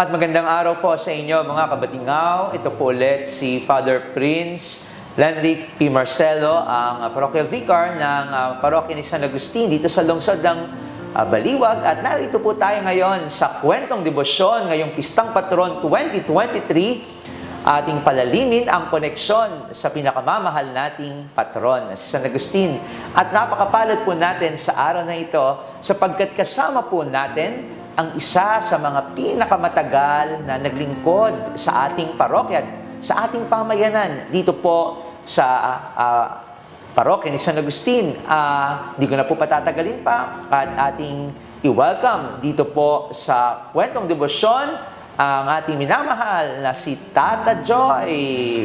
At magandang araw po sa inyo mga kabatingaw. Ito po ulit si Father Prince Lenric P. Marcelo, ang uh, parochial vicar ng uh, parokya ni San Agustin dito sa lungsod ng uh, Baliwag. At narito po tayo ngayon sa kwentong debosyon ngayong Pistang Patron 2023 ating palalimin ang koneksyon sa pinakamamahal nating patron, si San Agustin. At napakapalad po natin sa araw na ito sapagkat kasama po natin ang isa sa mga pinakamatagal na naglingkod sa ating parokya, sa ating pamayanan dito po sa uh, parokya ni San Agustin. Uh, di ko na po patatagalin pa at ating i-welcome dito po sa kwentong debosyon ang ating minamahal na si Tata Joy.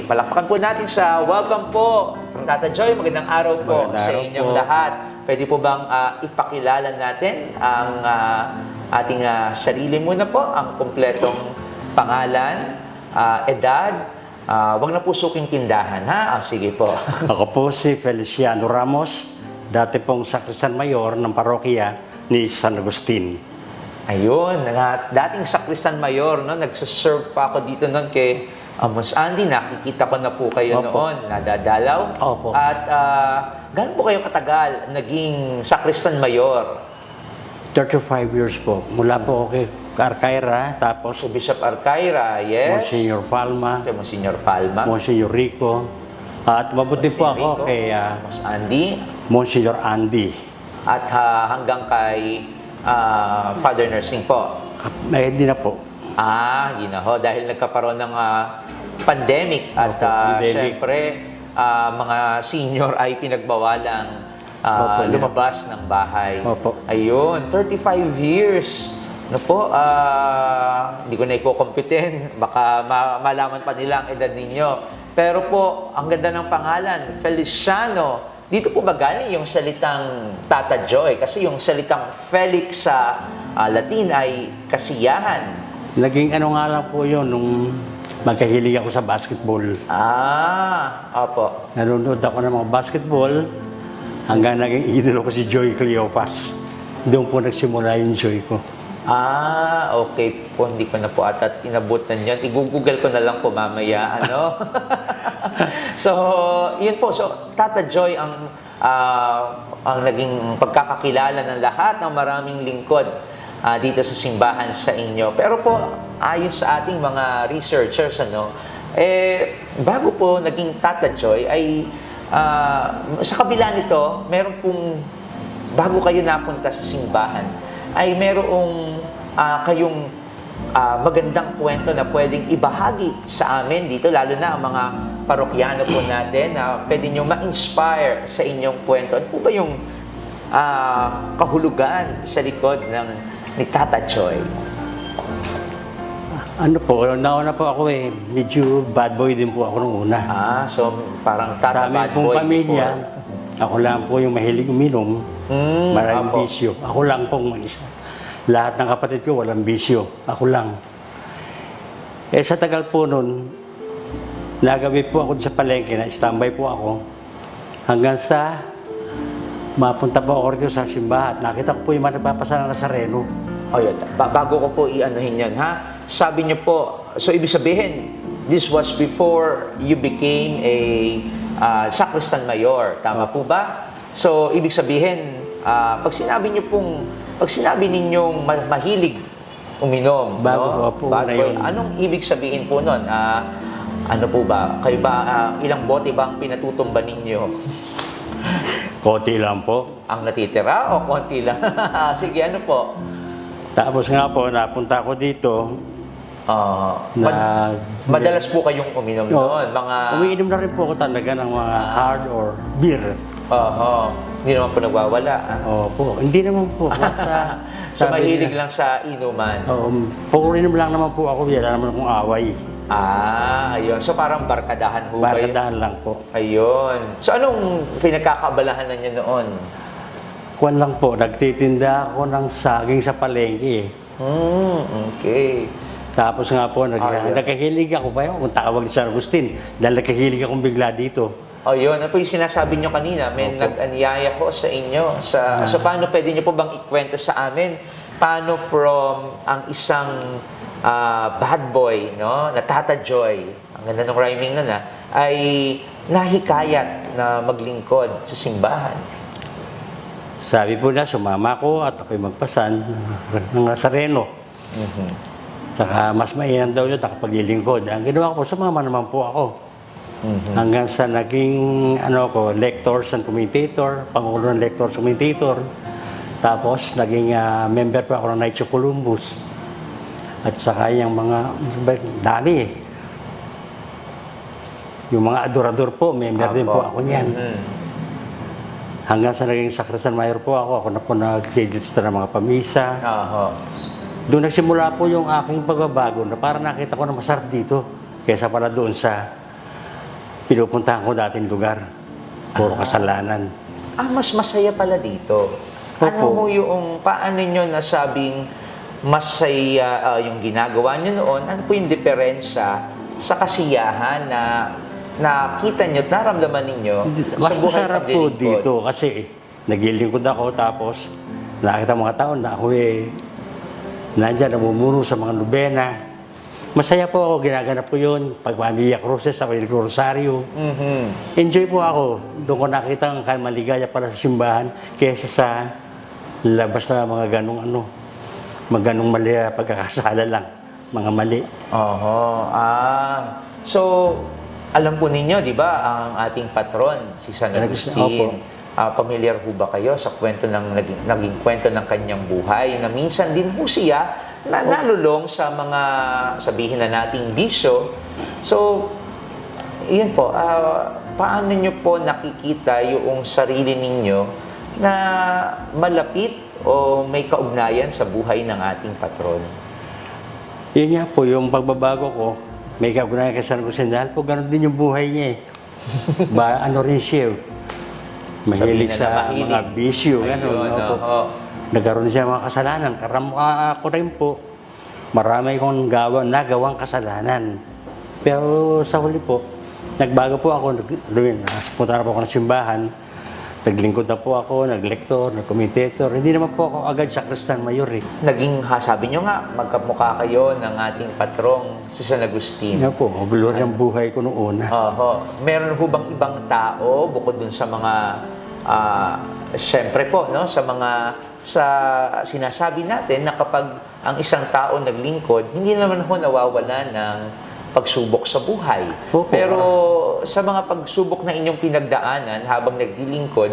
Palakpakan po natin siya. Welcome po, Tata Joy. Magandang araw po Magandang sa inyong po. lahat. Pwede po bang ah, ipakilala natin ang ah, ating ah, sarili muna po, ang kumpletong pangalan, ah, edad, ah, wag na po suking tindahan, ha? Ah, sige po. Ako po si Feliciano Ramos, dati pong sakrisan mayor ng parokya ni San Agustin. Ayun, nga, dating sakristan mayor, no, nagsaserve pa ako dito noon kay uh, Mons Andy, nakikita ko na po kayo Opo. noon, nadadalaw. Opo. At uh, gaano po kayo katagal naging sakristan mayor? 35 years po. Mula po ako kay Arcaira, tapos So, Bishop Arcaira, yes. Monsignor Palma, Kay Monsignor Palma. Monsignor Rico, at mabuti po Monsignor ako Rico, kay ah, Mons Andy, Monsignor Andy. at ah, hanggang kay ah, Father Nursing po. Eh, di na po. Ah, yun na ho. Dahil nagkaparoon ng ah, pandemic at Opo, ah, pandemic. syempre, ah, mga senior ay pinagbawalang ah, Opo, lumabas ng bahay. Opo. Ayun, 35 years. Ano po, ah, hindi ko na ikukompitin. Baka ma- malaman pa nila ang edad ninyo. Pero po, ang ganda ng pangalan, Feliciano. Dito po ba galing yung salitang Tata Joy? Kasi yung salitang Felix sa ah, Latin ay kasiyahan. Naging ano nga lang po yun, nung magkahilig ako sa basketball. Ah, opo. Nanonood ako ng mga basketball hanggang naging idolo ko si Joy Cleopas. Doon po nagsimula yung joy ko. Ah, okay po. Hindi ko na po ata inabutan yun. I-google ko na lang po mamaya. Ano? so, yun po. So, Tata Joy ang, ah, ang naging pagkakakilala ng lahat ng maraming lingkod ah, dito sa simbahan sa inyo. Pero po, ayon sa ating mga researchers, ano, eh, bago po naging Tata Joy, ay ah, sa kabila nito, meron pong bago kayo napunta sa simbahan, ay merong ah, kayong ah, magandang kwento na pwedeng ibahagi sa amin dito, lalo na ang mga parokyano po natin na pwede nyo ma-inspire sa inyong kwento. Ano po ba yung ah, kahulugan sa likod ng ni Tata Choy? Ano po, nauna po ako eh, medyo bad boy din po ako nung una. Ah, so parang Sa Tata amin Bad pong Boy pamilya, before. ako lang po yung mahilig uminom, Mm, maraming apo. bisyo. Ako lang pong mag-isa. Lahat ng kapatid ko walang bisyo. Ako lang. Eh sa tagal po nun, nagabi po ako sa palengke na standby po ako hanggang sa mapunta po ako sa simbahan. Nakita ko po yung mga nagpapasa ng Nazareno. O yun, ba- bago ko po i-anuhin yan, ha? Sabi niyo po, so ibig sabihin, this was before you became a uh, sacristan mayor. Tama po ba? So, ibig sabihin, ah, pag sinabi niyo pong, pag sinabi ninyong ma- mahilig uminom, Bago no? po Bad na yun. anong ibig sabihin po nun? Ah, ano po ba? Kayo ba, ah, ilang bote ba ang pinatutumba ninyo? Konti lang po. Ang natitira o konti lang? Sige, ano po? Tapos nga po, napunta ako dito Ah, na... mad- Madalas po kayong uminom Oo. noon, mga... Umiinom na rin po ako talaga ng mga hard or beer. Oho. Hindi naman po nagwawala. ah. Opo, hindi naman po. Basta, so, sabi mahilig niya- lang sa inuman. Oo, puro inom lang naman po ako, wala naman akong away. Ah, ayun. So, parang barkadahan po kayo. Barkadahan lang po. Ayun. So, anong pinagkakabalahan na niyo noon? Kuwan lang po, nagtitinda ako ng saging sa palengke. eh. Hmm, okay. Tapos nga po, nag, Ah, nagkahilig ako pa yun, kung tawag ni San Agustin, dahil nagkahilig akong bigla dito. Ayun. Ano po yung sinasabi niyo kanina? May nag-anyaya ko sa inyo. Sa, So, paano pwede niyo po bang ikwento sa amin? Paano from ang isang ah, bad boy, no, na Tata Joy, ang ganda ng rhyming nun, ah, ay nahikayat na maglingkod sa simbahan. Sabi po na, sumama ko at ako'y magpasan ng Nazareno. Mhm. Saka mas mainam daw yun, nakapaglilingkod. Ang ginawa ko sumama naman po ako. Mhm. Hanggang sa naging ano ko, lectors and commentator, pangulo ng lectors and commentator. Tapos naging ah, member pa ako ng Knights of Columbus. At saka yung mga dami eh. Yung mga adorador po, member din po ako niyan. Mhm. Hanggang sa naging Sacristan Mayor po ako, ako na po nag-register ng mga pamisa. Oho. Doon nagsimula po yung aking pagbabago na parang nakita ko na masarap dito kaysa pala doon sa pinupuntahan ko dating lugar. Puro kasalanan. Ah, mas masaya pala dito. Ano Opo. mo yung, paano nyo nasabing masaya ah, yung ginagawa nyo noon? Ano po yung diferensya sa kasiyahan na nakita nyo, at naramdaman ninyo Mas sa buhay masarap po paglilingkod? dito kasi naglilingkod ako tapos nakita mga tao na ako eh nandyan namumuno sa mga nobena. Masaya po ako, ginaganap ko yun. Pag Mamiya Cruces, ako yung Rosario. Mhm. Enjoy po ako. Doon ko nakita ang maligaya para sa simbahan kaysa sa labas na mga ganong ano, mga ganong mali ah, pagkakasala lang. Mga mali. Oho. Ah. So, alam po ninyo, di ba, ang ating patron, si San Opo. Ah, pamilyar ho ba kayo sa kwento ng naging, naging kwento ng kanyang buhay na minsan din po siya na nalulong sa mga sabihin na nating bisyo. So, yun po, ah, paano nyo po nakikita yung sarili ninyo na malapit o may kaugnayan sa buhay ng ating patron? Yun nga po, yung pagbabago ko, may kagunayan kay San Agustin dahil po ganun din yung buhay niya eh. ba, ano rin siya eh. Mahilig sa mahilig. mga bisyo. Ayun, opo. oo. Nagkaroon siya mga kasalanan. Karam, ah, ako rin po, marami kong gawa, nagawang kasalanan. Pero sa huli po, nagbago po ako, doon, punta na po ako ng simbahan, naglingkod na po ako, naglektor, nagkomentator. Hindi naman po ako agad sa Kristan Mayor eh. Naging, ha, sabi nyo nga, magkamukha kayo ng ating patrong si San Agustin. Nga po, ang glory ng buhay ko noong una. Oho. Meron ho bang ibang tao bukod dun sa mga ah syempre po no sa mga sa sinasabi natin na kapag ang isang tao naglingkod, hindi naman ho nawawala ng pagsubok sa buhay. Opo. Pero sa mga pagsubok na inyong pinagdaanan habang naglilingkod,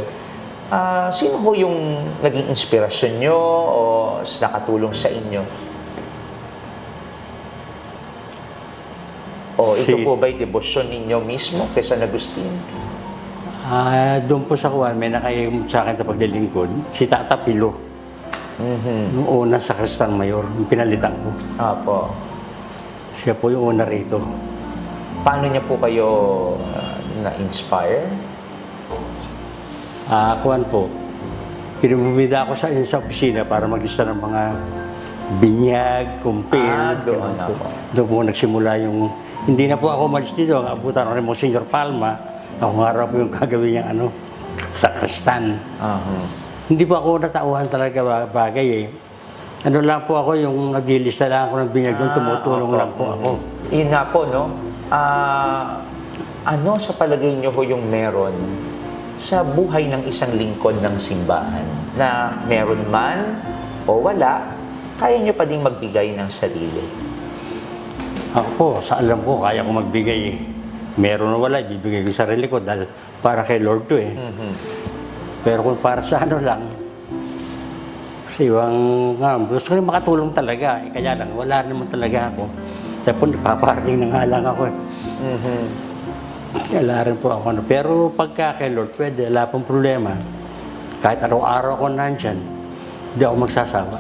ah sino ho yung naging inspirasyon nyo o nakatulong sa inyo? O ito Si- po ba'y debosyon ninyo mismo kay San Agustin? Ah, doon po sa kuwan, may nakayimot sa akin sa paglilingkod, si Tata Pilo. Mhm. Noong una sa Kristan Mayor, yung pinalitan ko. Apo. Siya po yung una rito. Paano niya po kayo ah, na-inspire? Ah, kuwan po. Pinumumida ako sa sa opisina para maglista ng mga binyag, kumpil. Ah, doon ganun po. Doon po nagsimula yung... Hindi na po ako umalis dito. Ang abutan ko rin mo, Senyor Palma. Ako nga raw po yung gagawin niyang ano, sa Kristan. Aham. Hindi po ako natauhan talaga ba- bagay eh. Ano lang po ako, yung naglilista lang ako ng binyag doon, Ah, tumutulong opo. lang po ako. Yun nga po, no? Ah, ano sa palagay niyo ho yung meron sa buhay ng isang lingkod ng simbahan na meron man o wala, kaya niyo pa ding magbigay ng sarili? Ako po, sa alam ko, kaya ko magbigay eh. Meron o wala, ibibigay ko sa sarili ko dahil para kay Lord to eh. Mhm. Pero kung para sa ano lang, kasi yung, nga, gusto ko rin makatulong talaga. Eh, kaya lang, wala naman talaga ako. Tapos napaparating na nga lang ako eh. Mhm. Wala rin po ako ano. Pero pagka kay Lord, pwede, wala pong problema. Kahit araw-araw ako nandyan, hindi ako magsasawa.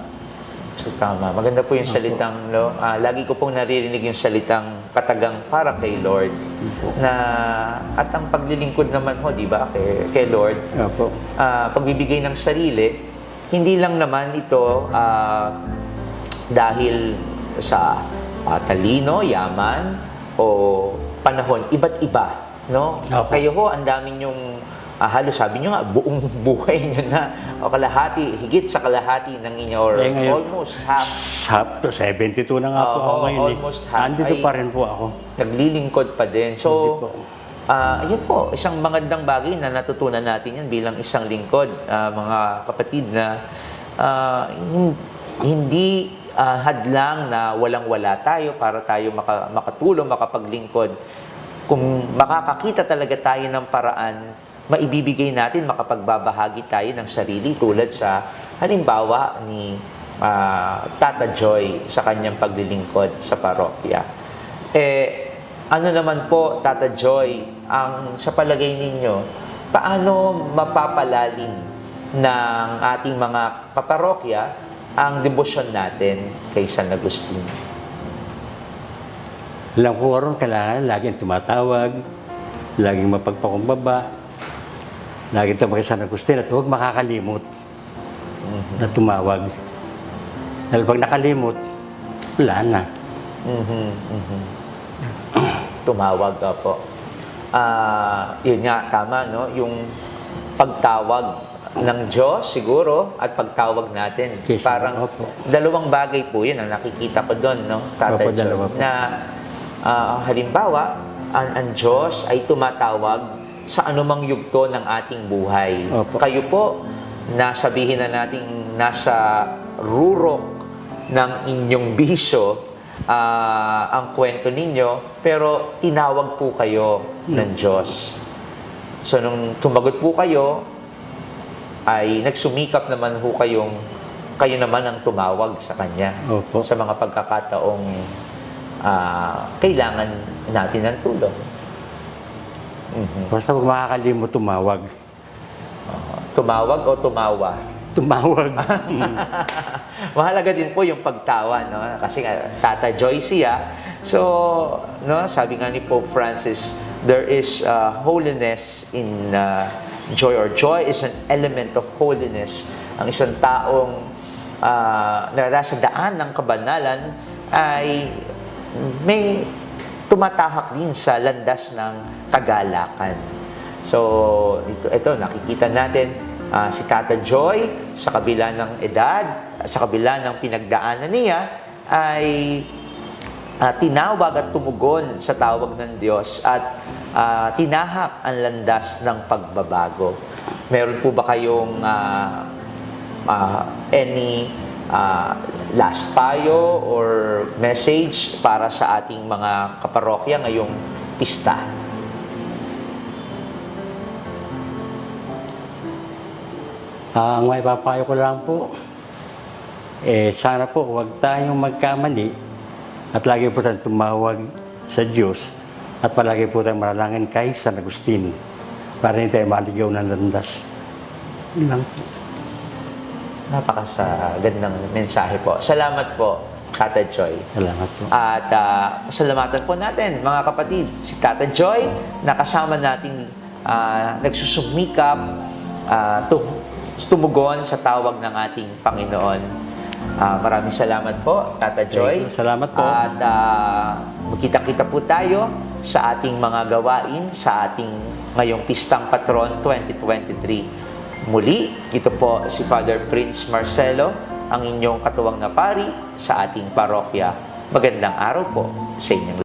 So, tama. Maganda po yung salitang, no? ah, lagi ko pong naririnig yung salitang katagang para kay Lord. Na, at ang paglilingkod naman ho, di ba, kay, kay Lord, Opo. ah, pagbibigay ng sarili, hindi lang naman ito ah, dahil sa ah, talino, yaman, o panahon, iba't iba. No? Opo. Kayo ho, ang dami nyong, ah, halos sabi nyo nga, buong buhay nyo na, o kalahati, higit sa kalahati ng inyo, or Eh, ngayon- almost half, Sa 72 na nga po Oo, ako ngayon almost eh. half. Andito Ay- pa rin po ako. naglilingkod pa din. So, po. Ah, yan po, isang magandang bagay na natutunan natin yan bilang isang lingkod, ah, mga kapatid, na hin- hindi ah, hadlang na walang-wala tayo para tayo maka- makatulong, makapaglingkod. Kung makakakita talaga tayo ng paraan, maibibigay natin, makapagbabahagi tayo ng sarili tulad sa halimbawa ni ah, Tata Joy sa kanyang paglilingkod sa parokya. Eh, ano naman po, Tata Joy, ang sa palagay ninyo, paano mapapalalim ng ating mga kaparokya ang debosyon natin kay San Agustin? Alam ko ron, kailangan laging tumatawag, laging mapagpakumbaba, laging tumaki sa Agustin at huwag makakalimot na tumawag. Dahil pag nakalimot, wala na. Mhm, mhm. Tumawag ka po. Ah, yun nga, tama, no? Yung pagtawag ng Diyos siguro at pagtawag natin. Yes, Parang opo. dalawang bagay po yun ang nakikita ko doon, no? Tata Opo, Joy, dalawa po. Na ah, halimbawa, ang, ang Diyos ay tumatawag sa anumang yugto ng ating buhay. Opo. Kayo po, nasabihin na nating nasa rurok ng inyong bisyo ah, ang kwento ninyo, pero tinawag po kayo ng Diyos. So, nung tumagot po kayo, ay nagsumikap naman ho kayong kayo naman ang tumawag sa Kanya Opo. sa mga pagkakataong ah, kailangan natin ng tulong. Mhm. Basta huwag makakalimot tumawag. Ah, tumawag o tumawa? Tumawag. Mahalaga din po yung pagtawa, no? Kasi nga, Tata Joyce ah. So, no, sabi nga ni Pope Francis, there is uh, holiness in uh, joy or joy is an element of holiness. Ang isang taong uh, narasa daan ng kabanalan ay may tumatahak din sa landas ng kagalakan. So, ito, ito nakikita natin ah, si Tata Joy sa kabila ng edad, sa kabila ng pinagdaanan niya, ay ah, tinawag at tumugon sa tawag ng Diyos at ah, tinahak ang landas ng pagbabago. Meron po ba kayong ah, ah, any ah, last payo or message para sa ating mga kaparokya ngayong pista? Ang may papayo ko lang po, eh, sana po huwag tayong magkamali at lagi po tayong tumawag sa Diyos at palagi po tayong manalangin kay San Agustin para hindi tayo maligaw ng landas. Yun lang po. Napakasa gandang mensahe po. Salamat po, Tata Joy. Salamat po. At ah, pasalamatan po natin, mga kapatid, si Tata Joy, na kasama nating ah, nagsusumikap, ah, tu- tumugon sa tawag ng ating Panginoon. Ah, maraming salamat po, Tata Joy. Salamat po. At ah, magkita-kita po tayo sa ating mga gawain sa ating ngayong Pistang Patron 2023. Muli, ito po si Father Prince Marcelo, ang inyong katuwang na pari sa ating parokya. Magandang araw po sa inyong